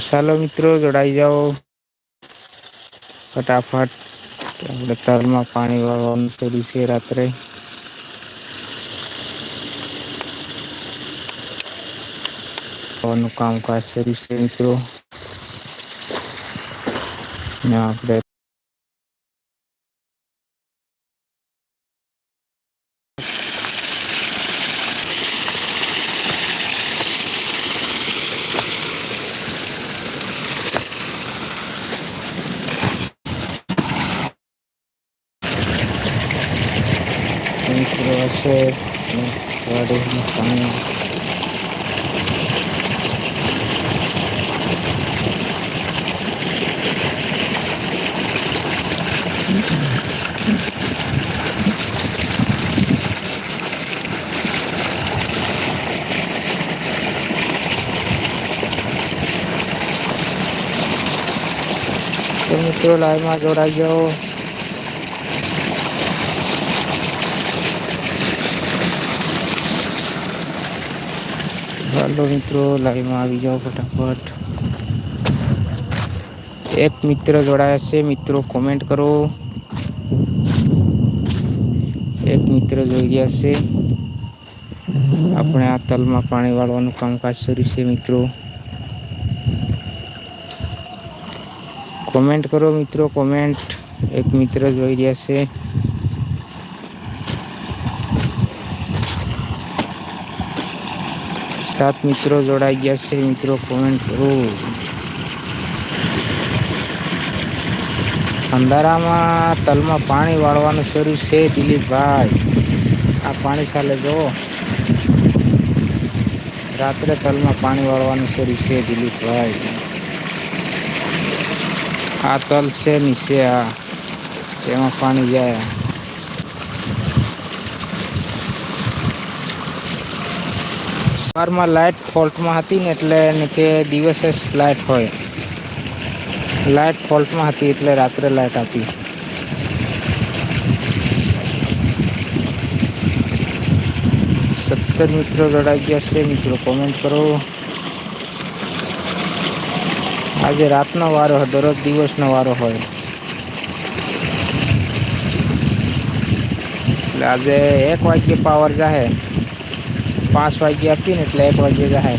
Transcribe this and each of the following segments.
તો ચાલો મિત્રો, જોડાઈ જાઓ. ફટાફટ આપણે તલમાં પાણી વાળવાનું શરૂ છે રાત્રે. નું કામકાજ શરૂ છે મિત્રો. ને આપણે મિત્રો હશે વાડીનું પાણી તો મિત્રો લાઈવમાં જોડાઈ જાઓ ચાલો મિત્રો, લાઈવમાં આવી જાઓ ફટાફટ. એક મિત્ર જોડાયા છે, મિત્રો કોમેન્ટ કરો. એક મિત્ર જોઈ ગયા છે. આપણે આ તલમાં પાણી વાળવાનું કામકાજ શરૂ છે, મિત્રો. કોમેન્ટ કરો, મિત્રો કોમેન્ટ એક મિત્ર જોઈ રહ્યા છે. સાત મિત્રો જોડાઈ ગયા છે. મિત્રો કોમેન્ટ કરો. અંધારામાં તલમાં પાણી વાળવાનું શરૂ છે દિલીપભાઈ. આ પાણી ચાલે જો. રાત્રે તલમાં પાણી વાળવાનું શરૂ છે દિલીપભાઈ. આ તલ છે નીચે આ. તેમાં પાણી જાય. સવારમાં લાઇટ ફોલ્ટમાં હતી ને એટલે કે દિવસે લાઇટ હોય. લાઇટ ફોલ્ટમાં હતી એટલે રાત્રે લાઇટ આપી. સત્તર મિત્રો જોડાઈ ગયા છે. મિત્રો કોમેન્ટ કરો. આજે રાતનો વારો હોય, દરરોજ દિવસનો વારો હોય. એટલે આજે એક વાગ્યે પાવર જાહે. પાંચ વાગ્યે આપીને એટલે એક વાગ્યે જાહે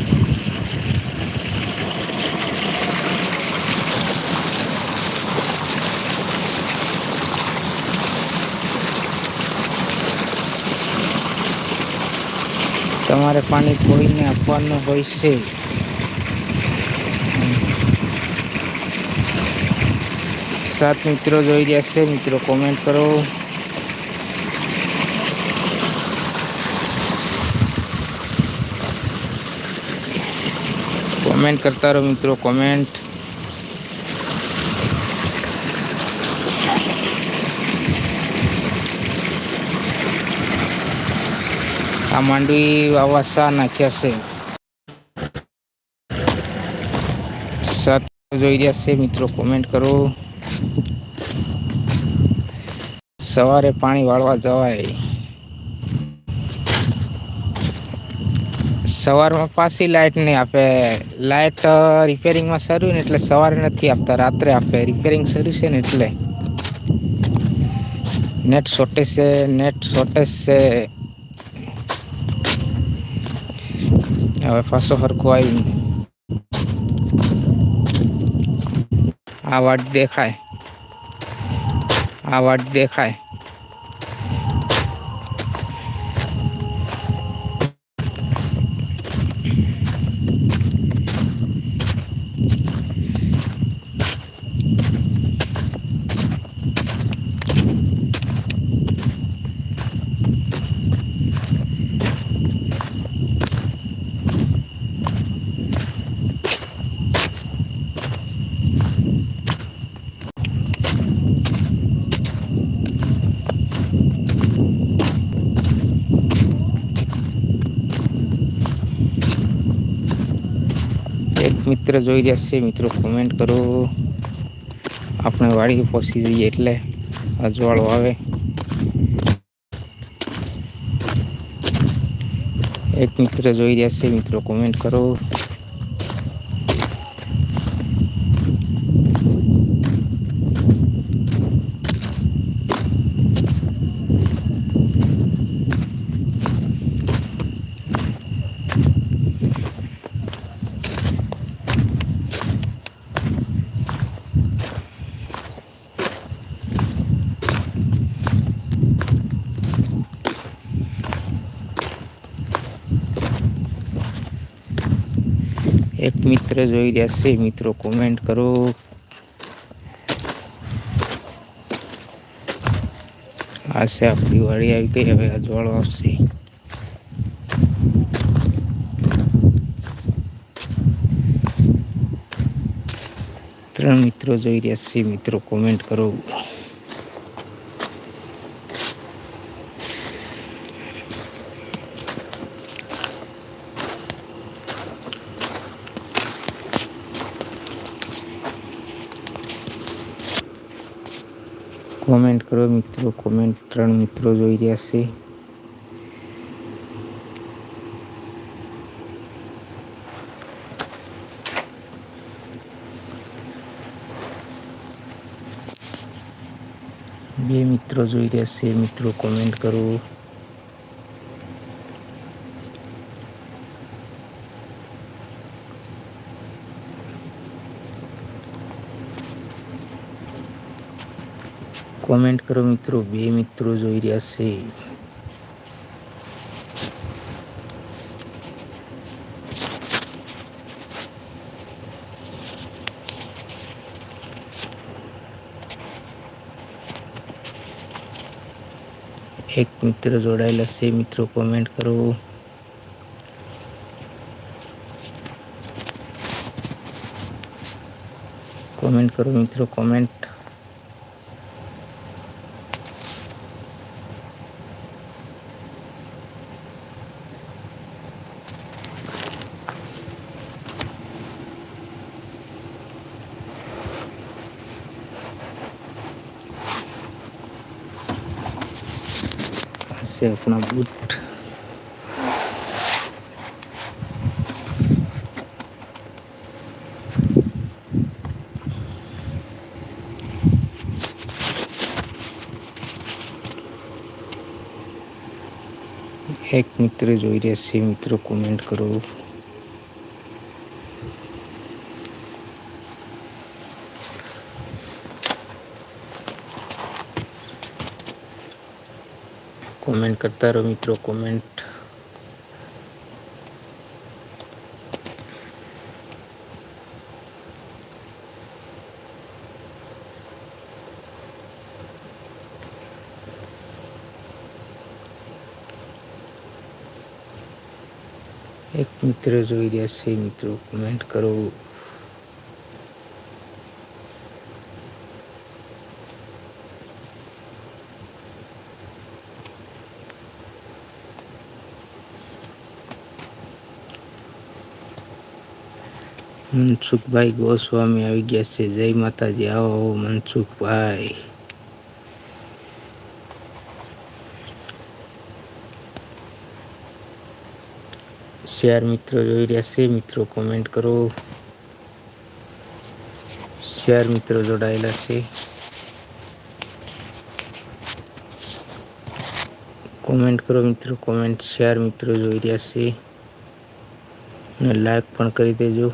તમારે પાણી કોઈને આપવાનું હોય છે સાત મિત્રો જોઈ રહ્યા છે મિત્રો કોમેન્ટ કરો કોમેન્ટ કરતા રહો મિત્રો કોમેન્ટ આ માંડવી વાવા શા નાખ્યા છે? સાત જોઈ રહ્યા છે મિત્રો કોમેન્ટ કરો. સવારે પાણી વાળવા જવાય. સવારમાં પાછી લાઇટ નહીં આપે. લાઇટ રિપેરિંગમાં શરૂ ને એટલે સવારે નથી આપતા, રાત્રે આપે. રિપેરિંગ શરૂ છે ને એટલે. નેટ શોર્ટેજ છે નેટ શોર્ટેજ છે. હવે પાછો સરખું આવ્યું આ વાટ દેખાય. આ વાટ દેખાય એક મિત્ર જોઈ રહ્યા છે મિત્રો કોમેન્ટ કરો. આપણે વાડી પહોંચી જઈએ એટલે અજવાળો આવે. એક મિત્ર જોઈ રહ્યા છે મિત્રો કોમેન્ટ કરો. એક મિત્ર જોઈ રહ્યા છે, મિત્રો કોમેન્ટ કરો. આ છે આપણી વાળી આવી ગઈ, હવે અજવાળો આવશે. ત્રણ મિત્રો જોઈ રહ્યા છે, મિત્રો કોમેન્ટ કરો. કોમેન્ટ કરો મિત્રો, કોમેન્ટ ત્રણ મિત્રો જોઈ રહ્યા છે. બે મિત્રો જોઈ રહ્યા છે, મિત્રો કોમેન્ટ કરો. કોમેન્ટ કરો મિત્રો. બે મિત્રો જોઈ રહ્યા છે. એક મિત્ર જોડાયેલા છે. મિત્રો કોમેન્ટ કરો. કોમેન્ટ કરો મિત્રો. કોમેન્ટ એક મિત્ર જોઈ રહ્યા છે મિત્રો કોમેન્ટ કરો. કોમેન્ટ કરતા રહો મિત્રો કોમેન્ટ એક મિત્ર જોઈ રહ્યા છે, મિત્રો કોમેન્ટ કરો. મનસુખભાઈ ગોસ્વામી આવી ગયા છે. જય માતાજી. આવો, મનસુખભાઈ. શેર મિત્રો જોઈ રહ્યા છે. મિત્રો કોમેન્ટ કરો. શેર મિત્રો જોડાયેલા છે. કોમેન્ટ કરો મિત્રો. કોમેન્ટ શેર મિત્રો જોઈ રહ્યા છે. અને લાઈક પણ કરી દેજો.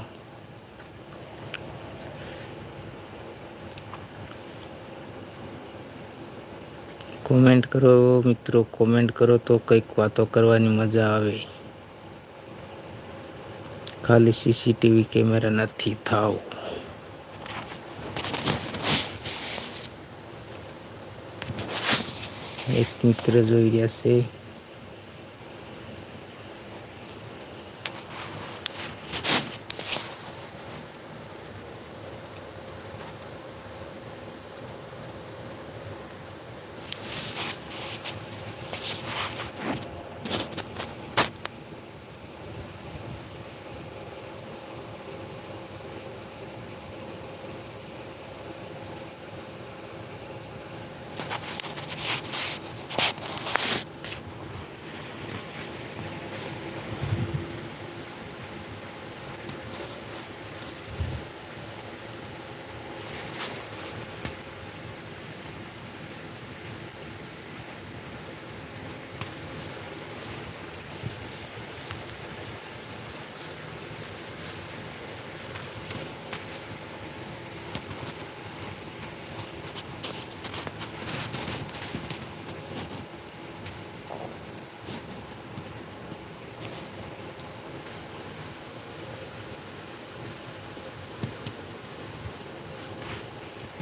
કોમેન્ટ કરો મિત્રો. કોમેન્ટ કરો તો કંઈક વાતો કરવાની મજા આવે. ખાલી સીસીટીવી કેમેરા નથી થાવ એક મિત્ર જોઈ રહ્યા છે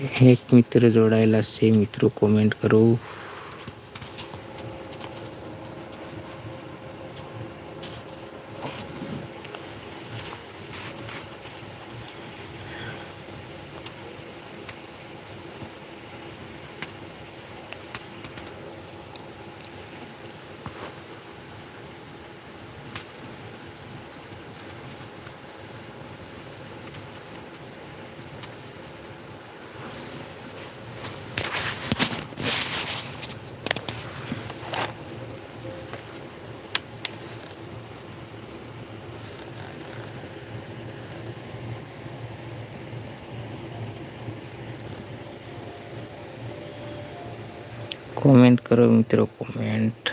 એક મિત્ર જોડાયેલા છે મિત્રો કોમેન્ટ કરો. કોમેન્ટ કરો મિત્રો કોમેન્ટ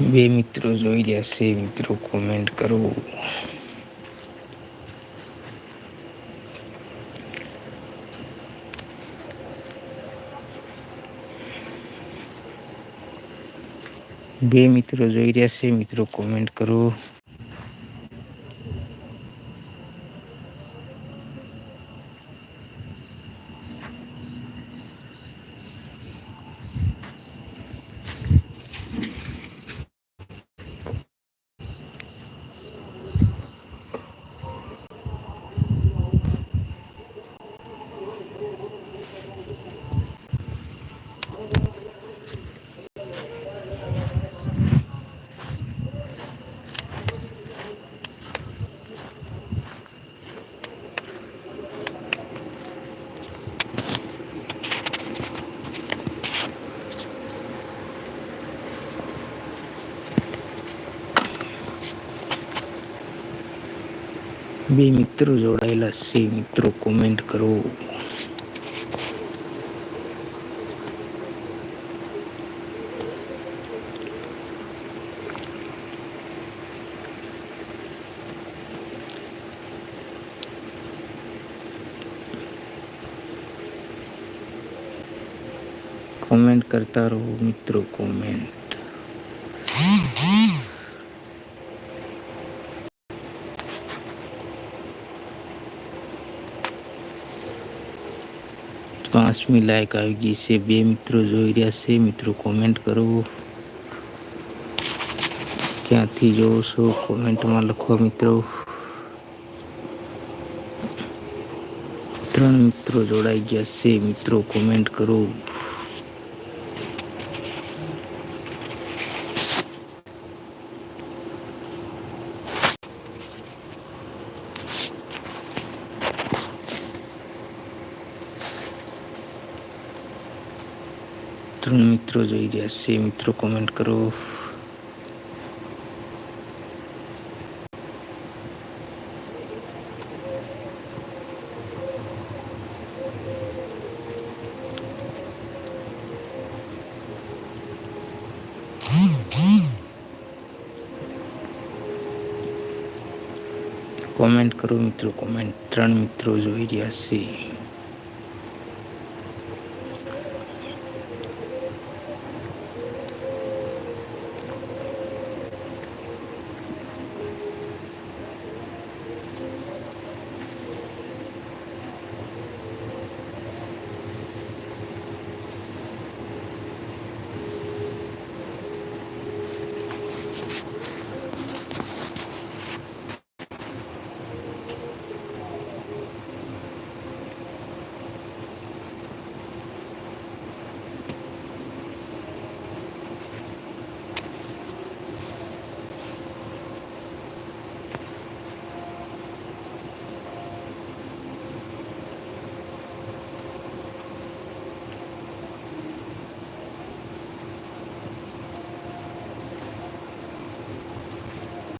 બે મિત્રો જોઈ રહ્યા છે મિત્રો કોમેન્ટ કરો. બે મિત્રો જોઈ રહ્યા છે. મિત્રો કોમેન્ટ કરો. બે મિત્રો જોડાયેલા છે. મિત્રો કોમેન્ટ કરો. કોમેન્ટ કરતા રહો મિત્રો કોમેન્ટ પાંચમી લાયક આવી ગઈ છે. બે મિત્રો જોઈ રહ્યા છે. મિત્રો કોમેન્ટ કરો. ક્યાંથી જોવો છો? કોમેન્ટમાં લખો મિત્રો. ત્રણ મિત્રો જોડાઈ ગયા છે. મિત્રો કોમેન્ટ કરો. ત્રણ મિત્રો જોઈ રહ્યા છે. મિત્રો કોમેન્ટ કરો. કોમેન્ટ કરો મિત્રો. કોમેન્ટ ત્રણ મિત્રો જોઈ રહ્યા છે.